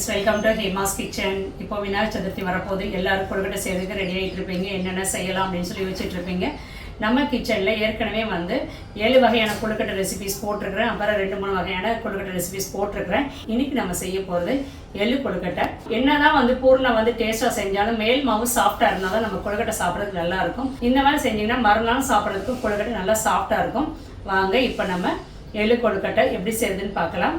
Friends welcome to Hema's kitchen இப்போ விநாயகர் சதுர்த்தி வரப்போகுது. எல்லாரும் கொழுக்கட்டை செய்யறதுக்கு ரெடி ஆகிட்டு இருப்பீங்க. என்னென்ன செய்யலாம் அப்படின்னு சொல்லி யோசிச்சுட்டு இருப்பீங்க. நம்ம கிச்சனில் ஏற்கனவே வந்து ஏழு வகையான கொழுக்கட்டை ரெசிபிஸ் போட்டிருக்கிறேன். அப்புறம் ரெண்டு மூணு வகையான கொழுக்கட்டை ரெசிபிஸ் போட்டிருக்கிறேன். இன்னைக்கு நம்ம செய்ய போகிறது எள்ளு கொழுக்கட்டை. என்னதான் வந்து பூர்ணம் வந்து டேஸ்ட்டாக செஞ்சாலும் மேல் மாவு சாஃப்டாக இருந்தால் தான் நம்ம கொழுக்கட்டை சாப்பிட்றதுக்கு நல்லா இருக்கும். இந்த மாதிரி செஞ்சீங்கன்னா மறுநாள் சாப்பிட்றதுக்கு கொழுக்கட்டை நல்லா சாஃப்டாக இருக்கும். வாங்க இப்போ நம்ம எள்ளு கொழுக்கட்டை எப்படி செய்யுதுன்னு பார்க்கலாம்.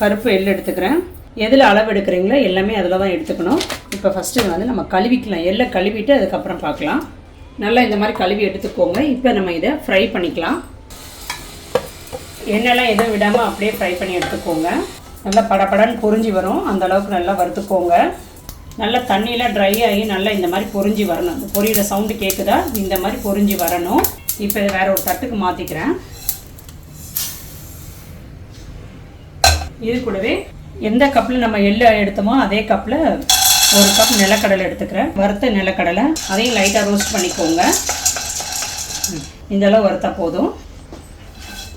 கருப்பு எள் எடுத்துக்கிறேன். எதில் அளவு எடுக்கிறீங்களோ எல்லாமே அதில் தான் எடுத்துக்கணும். இப்போ ஃபஸ்ட்டு வந்து நம்ம கழுவிக்கலாம். எள்ளை கழுவிட்டு அதுக்கப்புறம் பார்க்கலாம். நல்லா இந்த மாதிரி கழுவி எடுத்துக்கோங்க. இப்போ நம்ம இதை ஃப்ரை பண்ணிக்கலாம். எண்ணெய்லாம் எதுவும் விடாமல் அப்படியே ஃப்ரை பண்ணி எடுத்துக்கோங்க. நல்லா படபடன்னு பொரிஞ்சு வரும். அந்த அளவுக்கு நல்லா வறுத்துக்கோங்க. நல்லா தண்ணியெலாம் ட்ரை ஆகி நல்லா இந்த மாதிரி பொரிஞ்சு வரணும். இந்த பொரியிற சவுண்டு கேட்குதா இந்த மாதிரி பொரிஞ்சு வரணும். இப்போ வேறு வேற ஒரு தட்டுக்கு மாற்றிக்கிறேன் இது கூடவே எந்த கப்பில் நம்ம எள்ளு எடுத்தோமோ அதே கப்பில் ஒரு கப் நிலக்கடலை எடுத்துக்கிறேன். வறுத்த நிலக்கடலை அதையும் லைட்டாக ரோஸ்ட் பண்ணிக்கோங்க. ம், இந்த அளவு வறுத்தா போதும்.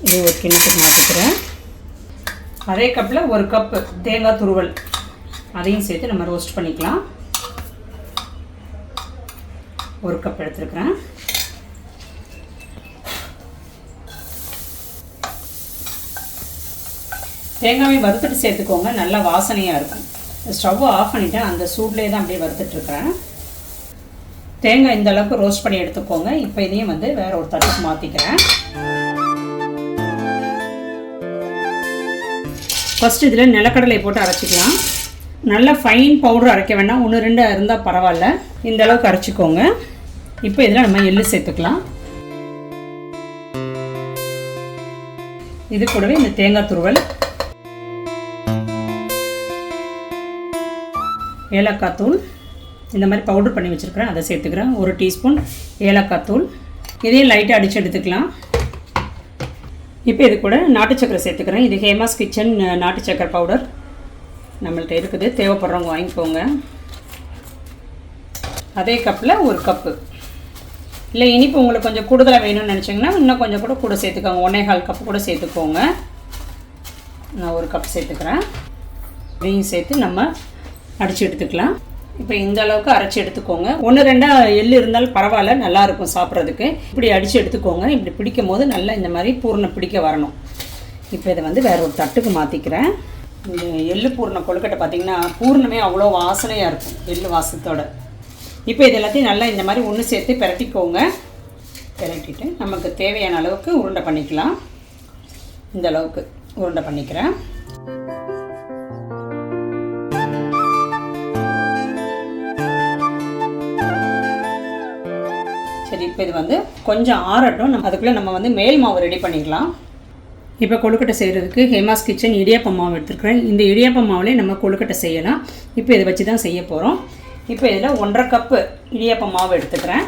இது ஒரு கிண்ணத்துக்கு மாற்றிக்கிறேன் அதே கப்பில் ஒரு கப்பு தேங்காய் துருவல் அதையும் சேர்த்து நம்ம ரோஸ்ட் பண்ணிக்கலாம். ஒரு கப் எடுத்துருக்குறேன் தேங்காயை வறுத்துட்டு சேர்த்துக்கோங்க. நல்லா வாசனையாக இருக்கும். ஸ்டவ்வை ஆஃப் பண்ணிவிட்டேன் அந்த சூட்லேயே தான் அப்படியே வறுத்துட்ருக்கிறேன் தேங்காய் இந்த அளவுக்கு ரோஸ்ட் பண்ணி எடுத்துக்கோங்க. இப்போ இதையும் வந்து வேற ஒரு தட்டுக்கு மாற்றிக்கிறேன் ஃபஸ்ட்டு இதில் நிலக்கடலை போட்டு அரைச்சிக்கலாம். நல்ல ஃபைன் பவுடர் அரைக்க வேண்டாம் ஒன்று ரெண்டு இருந்தால் பரவாயில்ல. இந்த அளவுக்கு அரைச்சிக்கோங்க. இப்போ இதில் நம்ம எள்ளு சேர்த்துக்கலாம். இது கூடவே இந்த தேங்காய் துருவல். ஏலக்காய் தூள். இந்த மாதிரி பவுடர் பண்ணி வச்சுருக்கிறேன். அதை சேர்த்துக்கிறேன். ஒரு டீஸ்பூன் ஏலக்காய் தூள். இதையும் லைட்டாக அடித்து எடுத்துக்கலாம். இப்போ இது கூட நாட்டு சக்கரை சேர்த்துக்கிறேன். இது ஹேமாஸ் கிச்சன் நாட்டு சக்கரை பவுடர் நம்மள்ட்ட இருக்குது. தேவைப்படுறவங்க வாங்கிக்கோங்க. அதே கப்பில் ஒரு கப்பு இல்லை இனிப்பு உங்களுக்கு கொஞ்சம் கூடுதலாக வேணும்னு நினச்சிங்கன்னா இன்னும் கொஞ்சம் கூட கூட சேர்த்துக்கோங்க. ஒன்றே கால் கப்பு கூட சேர்த்துக்கோங்க. நான் ஒரு கப் சேர்த்துக்கிறேன். இதையும் சேர்த்து நம்ம அடித்து எடுத்துக்கலாம். இப்போ இந்த அளவுக்கு அரைச்சி எடுத்துக்கோங்க. ஒன்று ரெண்டாக எள் இருந்தாலும் பரவாயில்ல நல்லாயிருக்கும் சாப்பிட்றதுக்கு. இப்படி அடித்து எடுத்துக்கோங்க. இப்படி பிடிக்கும் போது நல்லா இந்த மாதிரி பூர்ணம் பிடிக்க வரணும். இப்போ இதை வந்து வேற ஒரு தட்டுக்கு மாற்றிக்கிறேன் இந்த எள்ளு பூர்ண கொழுக்கட்டை பார்த்திங்கன்னா பூர்ணமே அவ்வளோ வாசனையாக இருக்கும் எள்ளு வாசத்தோட. இப்போ இது எல்லாத்தையும் நல்லா இந்த மாதிரி ஒன்று சேர்த்து பிரட்டிக்கோங்க. பிரட்டிட்டு நமக்கு தேவையான அளவுக்கு உருண்டை பண்ணிக்கலாம். இந்த அளவுக்கு உருண்டை பண்ணிக்கிறேன். இப்போ இது வந்து கொஞ்சம் ஆறட்டும். நம்ம அதுக்குள்ளே நம்ம வந்து மேல் மாவு ரெடி பண்ணிக்கலாம் இப்போ கொழுக்கட்டை செய்கிறதுக்கு ஹேமாஸ் கிச்சன் இடியாப்பம் மாவு எடுத்துருக்குறேன். இந்த இடியாப்பம் மாவுலேயே நம்ம கொழுக்கட்டை செய்யலாம். இப்போ இதை வச்சு தான் செய்ய போகிறோம் இப்போ இதில் ஒன்றரை கப்பு இடியாப்பம் மாவு எடுத்துக்கிறேன்.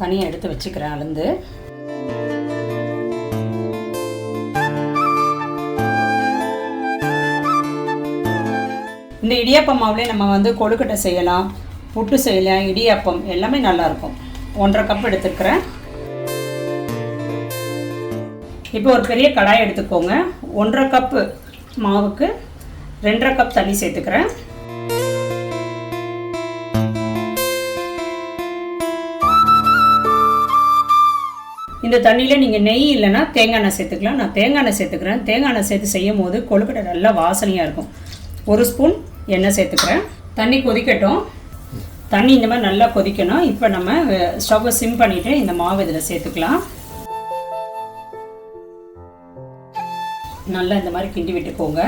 தனியாக எடுத்து வச்சுக்கிறேன் அளந்து. இந்த இடியாப்ப மாவுலேயே நம்ம வந்து கொழுக்கட்டை செய்யலாம். புட்டு செய்யலாம் இடியாப்பம் எல்லாமே நல்லாயிருக்கும். ஒன்றரை கப் எடுத்துக்கிறேன். இப்போ ஒரு பெரிய கடாய் எடுத்துக்கோங்க. ஒன்றரை கப்பு மாவுக்கு ரெண்டரை கப் தண்ணி சேர்த்துக்கிறேன். இந்த தண்ணியில் நீங்கள் நெய் இல்லைன்னா தேங்காய் எண்ணெய் சேர்த்துக்கலாம். நான் தேங்காய் எண்ணெய் சேர்த்துக்கிறேன். தேங்காய் எண்ணெய் சேர்த்து செய்யும் போது கொழுக்கட்டை நல்லா வாசனையாக இருக்கும். ஒரு ஸ்பூன் எண்ணெய் சேர்த்துக்கிறேன். தண்ணி கொதிக்கட்டும். தண்ணி இந்த மாதிரி நல்லா கொதிக்கணும். இப்போ நம்ம ஸ்டவ்வை சிம் பண்ணிவிட்டு இந்த மாவு இதில் சேர்த்துக்கலாம். நல்லா இந்த மாதிரி கிண்டி விட்டுக்கோங்க.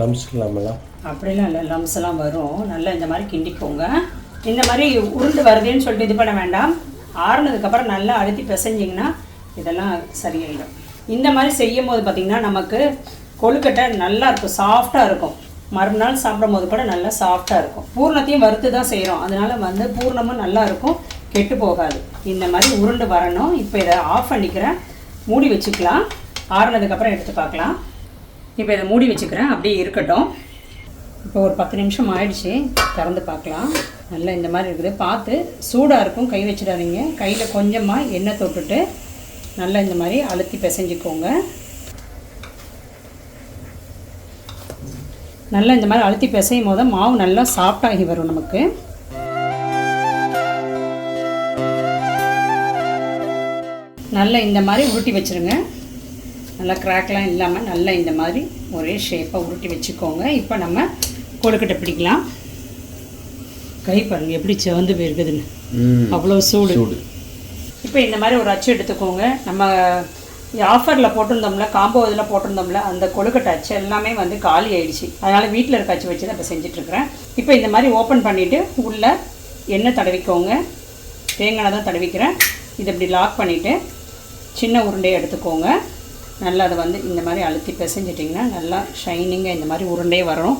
லம்ஸ் இல்லாமலாம் அப்படிலாம் இல்லை லம்ஸ் எல்லாம் வரும். நல்லா இந்த மாதிரி கிண்டிக்கோங்க. இந்த மாதிரி உருண்டு வருதுன்னு சொல்லிட்டு இது பண்ண வேண்டாம். ஆறுனதுக்கப்புறம் நல்லா அழுத்தி பிசைஞ்சிங்கன்னா இதெல்லாம் சரியாயிடும். இந்த மாதிரி செய்யும் போது பார்த்திங்கன்னா நமக்கு கொழுக்கட்டை நல்லா இருக்கும் சாஃப்டாக இருக்கும். மறுநாள் சாப்பிடும் போது கூட நல்லா சாஃப்டாக இருக்கும். பூர்ணத்தையும் வறுத்து தான் செய்கிறோம் அதனால் வந்து பூர்ணமும் நல்லா இருக்கும். கெட்டு போகாது. இந்த மாதிரி உருண்டு வரணும். இப்போ இதை ஆஃப் பண்ணிக்கிறேன். மூடி வச்சுக்கலாம். ஆறுனதுக்கப்புறம் எடுத்து பார்க்கலாம். இப்போ இதை மூடி வச்சுக்கிறேன். அப்படியே இருக்கட்டும். இப்போ ஒரு பத்து நிமிஷம் ஆயிடுச்சு. திறந்து பார்க்கலாம். நல்லா இந்த மாதிரி இருக்குது. பார்த்து சூடாக இருக்கும். கை வச்சிடாதீங்க. கையில் கொஞ்சமாக எண்ணெய் தொட்டுட்டு நல்லா இந்த மாதிரி அழுத்தி பிசைஞ்சிக்கோங்க. நல்லா இந்த மாதிரி அழுத்தி பிசையும் போது மாவு நல்லா சாஃப்டாகி வரும் நமக்கு. நல்லா இந்த மாதிரி உருட்டி வச்சுருங்க. நல்லா கிராக்லாம் இல்லாமல் நல்லா இந்த மாதிரி ஒரே ஷேப்பாக உருட்டி வச்சுக்கோங்க. இப்போ நம்ம கொழுக்கட்டை பிடிக்கலாம். கை பாருங்க எப்படி சிவந்து போயிருக்குதுன்னு. அவ்வளோ சூடு. இப்போ இந்த மாதிரி ஒரு அச்சு எடுத்துக்கோங்க. நம்ம ஆஃபரில் போட்டிருந்தோம்ல காம்போ இதில் போட்டிருந்தோம்ல அந்த கொழுக்கட்டை அச்சு எல்லாமே வந்து காலி ஆயிடுச்சு. அதனால் வீட்டில் இருக்க அச்சு வச்சு தான் இப்போ செஞ்சிட்ருக்கிறேன் இப்போ இந்த மாதிரி ஓப்பன் பண்ணிவிட்டு உள்ளே எண்ணெய் தடவிக்கோங்க. தேங்காய் தான் தடவிக்கிறேன். இதை இப்படி லாக் பண்ணிவிட்டு சின்ன உருண்டையை எடுத்துக்கோங்க. நல்லா அதை வந்து இந்த மாதிரி அழுத்தி பிசைஞ்சிட்டிங்கன்னா நல்லா ஷைனிங்காக இந்த மாதிரி உருண்டையே வரும்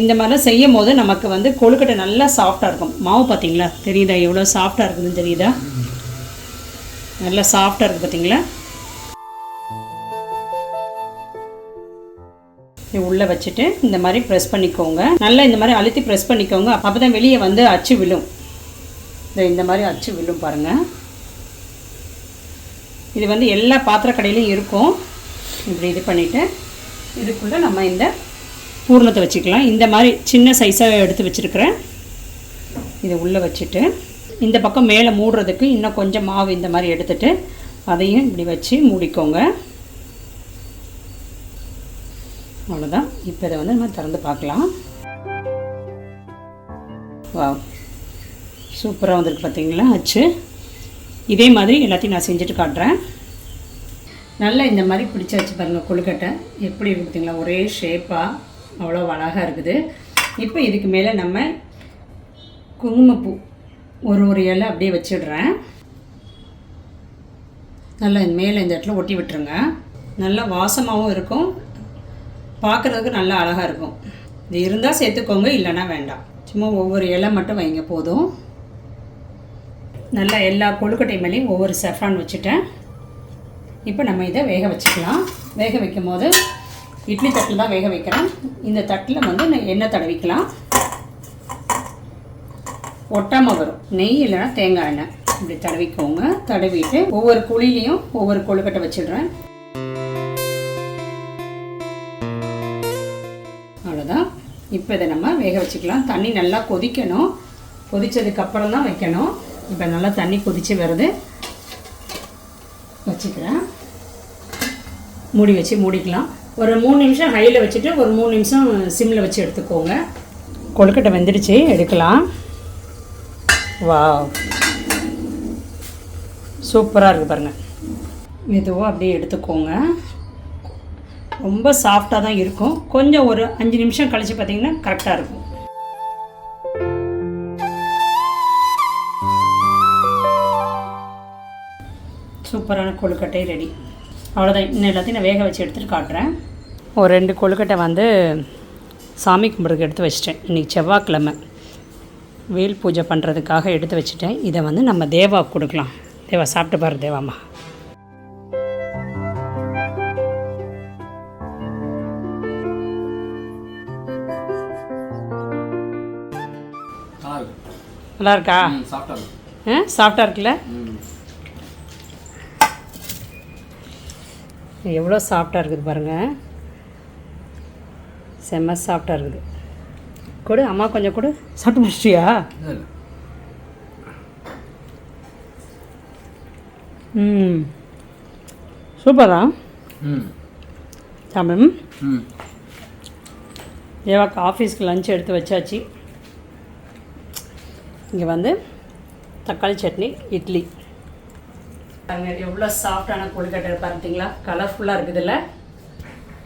இந்த மாதிரிலாம் செய்யும் போது நமக்கு வந்து கொழுக்கட்டை நல்லா சாஃப்டாக இருக்கும். மாவு பார்த்தீங்களா? தெரியுதா எவ்வளோ சாஃப்டாக இருக்குதுன்னு தெரியுதா? நல்லா சாஃப்டாக இருக்குது பார்த்தீங்களா? உள்ளே வச்சுட்டு இந்த மாதிரி ப்ரெஸ் பண்ணிக்கோங்க. நல்லா இந்த மாதிரி அழுத்தி ப்ரெஸ் பண்ணிக்கோங்க. அப்போ தான் வெளியே வந்து அச்சு விழும். இந்த இந்த மாதிரி அச்சு விழும் பாருங்கள் இது வந்து எல்லா பாத்திர கடையிலையும் இருக்கும். இப்படி இது பண்ணிவிட்டு இதுக்குள்ளே நம்ம இந்த பூர்ணத்தை வச்சுக்கலாம். இந்த மாதிரி சின்ன சைஸாக எடுத்து வச்சுருக்கிறேன். இதை உள்ளே வச்சுட்டு இந்த பக்கம் மேலே மூடுறதுக்கு இன்னும் கொஞ்சம் மாவு இந்த மாதிரி எடுத்துட்டு அதையும் இப்படி வச்சு மூடிக்கோங்க. அவ்வளோதான் இப்போ இதை வந்து நம்ம திறந்து பார்க்கலாம். வா சூப்பராக வந்திருக்கு பார்த்தீங்களா அச்சு. இதே மாதிரி எல்லாத்தையும் நான் செஞ்சுட்டு காட்டுறேன். நல்லா இந்த மாதிரி பிடிச்சாச்சு பாருங்கள் கொழுக்கட்டை. எப்படி இருக்கு பார்த்தீங்களா ஒரே ஷேப்பாக அவ்வளோ அழகாக இருக்குது. இப்போ இதுக்கு மேலே நம்ம குங்குமப்பூ ஒரு ஒரு இலை அப்படியே வச்சிடுறேன். நல்லா மேலே இந்த இடத்துல ஒட்டி விட்டுருங்க. நல்லா வாசமாகவும் இருக்கும். பார்க்குறதுக்கு நல்லா அழகாக இருக்கும். இது இருந்தால் சேர்த்துக்கோங்க இல்லைன்னா வேண்டாம். சும்மா ஒவ்வொரு இலை மட்டும் வைங்க போதும். நல்லா எல்லா கொழுக்கட்டை மேலேயும் ஒவ்வொரு செஃப்ரான் வச்சுட்டேன். இப்போ நம்ம இதை வேக வச்சுக்கலாம். வேக வைக்கும் போது இட்லி தட்டில் தான் வேக வைக்கிறேன். இந்த தட்டில் வந்து நான் எண்ணெய் தடவிக்கலாம். ஒட்டாமல் வரும். நெய் இல்லைன்னா தேங்காய் எண்ணெய். இப்படி தடவிக்கோங்க. தடவிட்டு ஒவ்வொரு குழிலையும் ஒவ்வொரு கொழுக்கட்டை வச்சிடுறேன். இப்போ இதை நம்ம வேக வச்சுக்கலாம். தண்ணி நல்லா கொதிக்கணும். கொதித்ததுக்கப்புறம் தான் வைக்கணும். இப்போ நல்லா தண்ணி கொதித்து வருது. வச்சுக்கிறேன். மூடி வச்சு மூடிக்கலாம். ஒரு மூணு நிமிஷம் ஹையில் வச்சுட்டு ஒரு மூணு நிமிஷம் சிம்மில் வச்சு எடுத்துக்கோங்க. கொழுக்கட்டை வெந்துடுச்சு. எடுக்கலாம். வா சூப்பராக இருக்குது பாருங்கள் மெதுவாக அப்படியே எடுத்துக்கோங்க. ரொம்ப சாஃப்டாக தான் இருக்கும். கொஞ்சம் ஒரு அஞ்சு நிமிஷம் கழித்து பார்த்தீங்கன்னா கரெக்டாக இருக்கும். சூப்பரான கொழுக்கட்டை ரெடி அவ்வளோதான் இன்னும் எல்லாத்தையும் நான் வேக வச்சு எடுத்துகிட்டு காட்டுறேன். ஒரு ரெண்டு கொழுக்கட்டை வந்து சாமி கும்பிட்றதுக்கு எடுத்து வச்சிட்டேன். இன்றைக்கி செவ்வாய்க்கிழமை. வேல் பூஜை பண்ணுறதுக்காக எடுத்து வச்சுட்டேன். இதை வந்து நம்ம தேவாவுக்கு கொடுக்கலாம். தேவா சாப்பிட்டு பாரு தேவாம்மா. நல்லா இருக்கா? சாப்பிட்டா ஆ சாஃப்டாக இருக்குல்ல? எவ்வளோ சாஃப்டாக இருக்குது பாருங்கள் செம்ம சாஃப்டாக இருக்குது. கொடு அம்மா கொஞ்சம் கொடு. சாப்பிட்டு முடிச்சிட்டியா? ம். சூப்பரா? ம். தமிழ் ம். தேவாக்கு ஆஃபீஸ்க்கு லஞ்ச் எடுத்து வச்சாச்சு. இங்கே வந்து தக்காளி சட்னி இட்லி. அங்கே எவ்வளோ சாஃப்டான கொழுக்கட்டை பார்த்தீங்களா கலர்ஃபுல்லாக இருக்குதுல்ல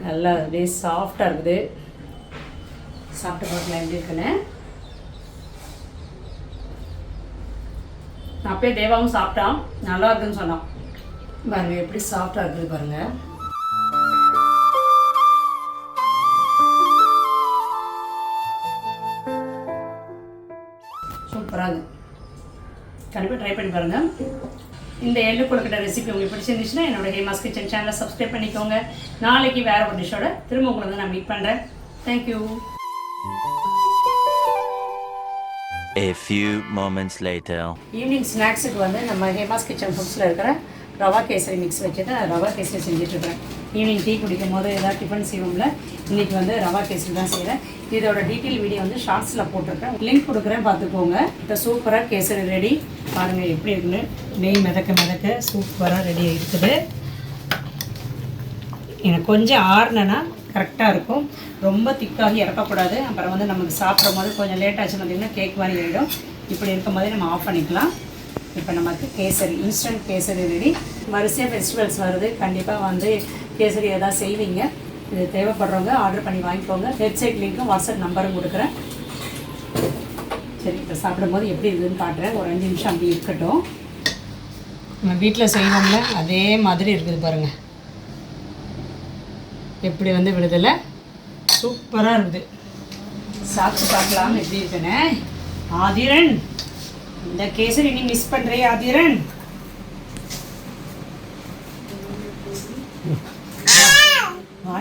நல்லா அப்படியே சாஃப்டாக இருக்குது. சாப்பிட்டு பார்க்கலாம் எப்படி இருக்குன்னு. அப்பயே தேவாவும் சாப்பிட்டான். நல்லா இருக்குன்னு சொன்னான். பாருங்கள் எப்படி சாஃப்டாக இருக்குது பாருங்கள் கண்டிப்பாக ட்ரை பண்ணி பாருங்கள் இந்த எள்ளு கொழுக்கட்டை ரெசிபி உங்களுக்கு பிடிச்சிருந்துச்சுன்னா என்னோட ஹேமாஸ் கிச்சன் சேனலை சப்ஸ்கிரைப் பண்ணிக்கோங்க. நாளைக்கு வேற ஒரு டிஷ்ஷோட திரும்ப உங்களை வந்து நான் மீட் பண்ணுறேன் thank you A few moments later. Evening ஸ்நாக்ஸுக்கு வந்து நம்ம ஹேமாஸ் கிச்சன் ஃபுட்ஸில் இருக்கிற ரவா கேசரி மிக்ஸ் வச்சுட்டு ரவா கேசரி செஞ்சுட்ருக்கேன் ஈவினிங் டீ குடிக்கும் போது ஏதாவது டிஃபன் செய்வோம்ல இன்றைக்கி வந்து ரவா கேசரி தான் செய்கிறேன் இதோட டீட்டெயில் வீடியோ வந்து ஷார்ட்ஸில் போட்டிருக்கேன். லிங்க் கொடுக்குறேன் பார்த்துக்கோங்க. இப்போ சூப்பராக கேசரி ரெடி பாருங்கள் எப்படி இருக்குன்னு. நெய் மிதக்க மிதக்க சூப்பராக ரெடி இருக்குது எனக்கு கொஞ்சம் ஆறுனா கரெக்டாக இருக்கும். ரொம்ப திக்காகி இறக்கக்கூடாது. அப்புறம் வந்து நமக்கு சாப்பிடும் போது கொஞ்சம் லேட் ஆச்சு பார்த்திங்கன்னா கேக் மாதிரி ஆகிடும் இப்படி இருக்கும் போதே நம்ம ஆஃப் பண்ணிக்கலாம். இப்போ நமக்கு கேசரி இன்ஸ்டன்ட் கேசரி ரெடி வரிசையாக ஃபெஸ்டிவல்ஸ் வருது. கண்டிப்பாக வந்து கேசரி எதாவது செய்வீங்க. இது தேவைப்படுறவங்க ஆர்டர் பண்ணி வாங்கிக்கோங்க. வெப்சைட் லிங்க்கும் வாட்ஸ்அப் நம்பரும் கொடுக்குறேன். சரி இப்போ சாப்பிடும்போது எப்படி இருக்குதுன்னு காட்டுறேன். ஒரு அஞ்சு நிமிஷம் அப்படி இருக்கட்டும். நம்ம வீட்டில் செய்வோம்ல அதே மாதிரி இருக்குது பாருங்கள் எப்படி வந்து விடுதலை? சூப்பராக இருக்குது. சாப்பிட்டு பார்க்கலாம் எப்படி இருக்குன்னு? ஆதிரன் இந்த கேசரி நீ மிஸ் பண்ணுறிய ஆதிரன்.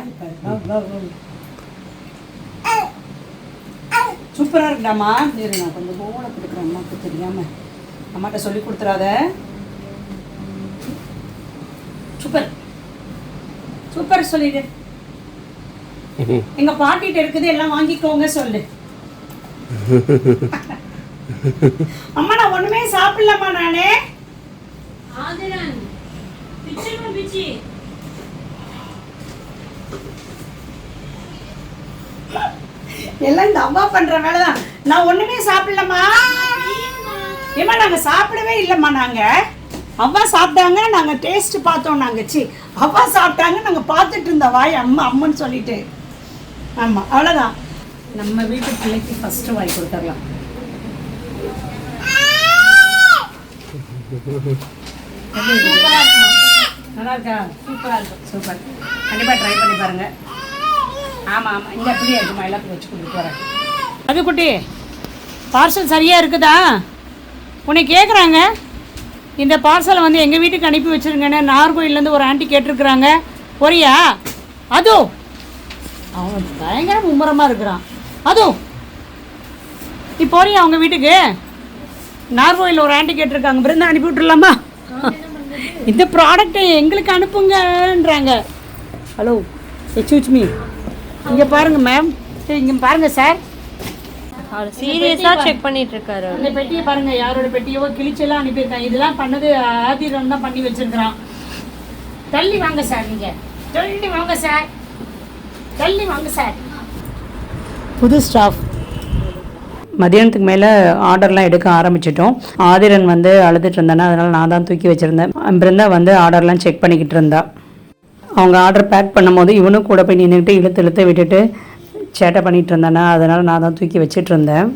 சூப்பராக பாரு. வா, இருக்குடாமா? இரு நான் கொஞ்சம் போல கொடுக்குறேன். அம்மாவுக்கு தெரியாமல் அம்மாட்ட சொல்லி கொடுத்துறாத. சூப்பர். சூப்பர் சொல்லிடு. எங்க பாட்டிட்ட இருக்குது எல்லாம் வாங்கிக்கோங்க சொல்லு. அம்மா நான் ஒண்ணுமே சாப்பிடலம்மா நானே. எல்லாம் இந்த அம்மா பண்ற வேலைதான். நான் ஒண்ணுமே சாப்பிடலம்மா. ஏமா நாங்க சாப்பிடவே இல்லைம்மா நாங்க. அம்மா சாப்பிட்டாங்க நாங்க டேஸ்ட் பார்த்தோம் நாங்க. சி அம்மா சாப்பிட்டாங்க நாங்க பார்த்துட்டு இருந்த வாய் அம்மா அம்மன்னு சொல்லிட்டு. ஆமா அவ்வளவுதான். நம்ம வீட்டு பிள்ளைக்கு ஃபர்ஸ்ட் வாய் கொடுத்துடலாம். இருக்குது? நல்லா இருக்கா? சூப்பராக இருக்கும் சூப்பர் கண்டிப்பாக ட்ரை பண்ணி பாருங்கள் ஆமாம் ஆமாம் இங்கே அப்படியே இருக்குமா எல்லாத்துக்கும் வச்சு கொண்டு போகிறேன் அது குட்டி பார்சல் சரியாக இருக்குதா? உன்னை கேட்குறாங்க இந்த பார்சலை வந்து எங்கள் வீட்டுக்கு அனுப்பி வச்சுருங்கன்னு நார்கோயிலேருந்து ஒரு ஆண்டி கேட்டிருக்கிறாங்க. பொரியா அதுவும் அவன் பயங்கர மும்முரமாக இருக்கிறான். அதுவும் நீ போறியா அவங்க வீட்டுக்கு? நார்கோயில் ஒரு ஆண்டி கேட்டிருக்காங்க. பிருந்தா அனுப்பி விட்டுருலாமா? இந்த ப்ராடக்ட்டை எங்களுக்கு அனுப்புங்கன்றாங்க. ஹலோ எக்ஸ்கூஸ் மீ இங்கே பாருங்க மேம் சரி இங்கே பாருங்க சார் அவர் சீரியஸா செக் பண்ணிட்டு இருக்காரு. அந்த பெட்டியை பாருங்க யாரோட பெட்டியோ கிழிச்செல்லாம் அனுப்பியிருக்காங்க. இதெல்லாம் பண்ணது ஆதிரன் தான் பண்ணி வச்சிருக்கிறான். தள்ளி வாங்க சார் நீங்க. தள்ளி வாங்க சார் தள்ளி வாங்க சார் புது ஸ்டாஃப் மதியானத்துக்கு மேலே ஆர்டர்லாம் எடுக்க ஆரம்பிச்சிட்டோம். ஆதிரன் வந்து அழுதுட்டு இருந்தானே அதனால் நான் தான் தூக்கி வச்சுருந்தேன். பிருந்தா வந்து ஆர்டர்லாம் செக் பண்ணிக்கிட்டு இருந்தா. அவங்க ஆர்டர் பேக் பண்ணும்போது இவனும் கூட போய் நின்றுக்கிட்டு இழுத்து இழுத்து விட்டுட்டு சேட்டை பண்ணிகிட்டு இருந்தானே அதனால் நான் தான் தூக்கி வச்சிட்டு இருந்தேன்.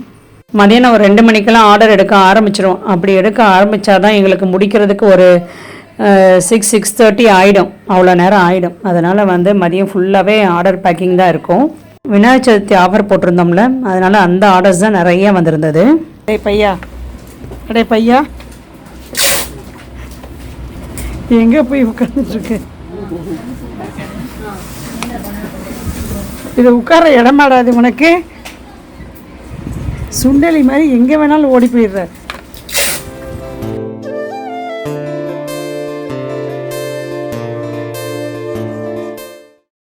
மதியானம் ஒரு ரெண்டு மணிக்கெல்லாம் ஆர்டர் எடுக்க ஆரம்பிச்சிடும் அப்படி எடுக்க ஆரம்பித்தா தான் எங்களுக்கு முடிக்கிறதுக்கு ஒரு சிக்ஸ் சிக்ஸ் தேர்ட்டி ஆகிடும் அவ்வளோ நேரம் ஆகிடும் அதனால் வந்து மதியம் ஃபுல்லாகவே ஆர்டர் பேக்கிங் தான் இருக்கும். விநாயகர் சதுர்த்தி ஆஃபர் போட்டிருந்தோம்ல அதனால் அந்த ஆர்டர்ஸ் தான் நிறைய வந்திருந்தது. அடே பையா அடே பையா. எங்கே போய் உட்காந்துட்டுருக்கு இது உட்கார இடமாடாது உனக்கு. சுண்டலி மாதிரி எங்கே வேணாலும் ஓடி போயிடுற.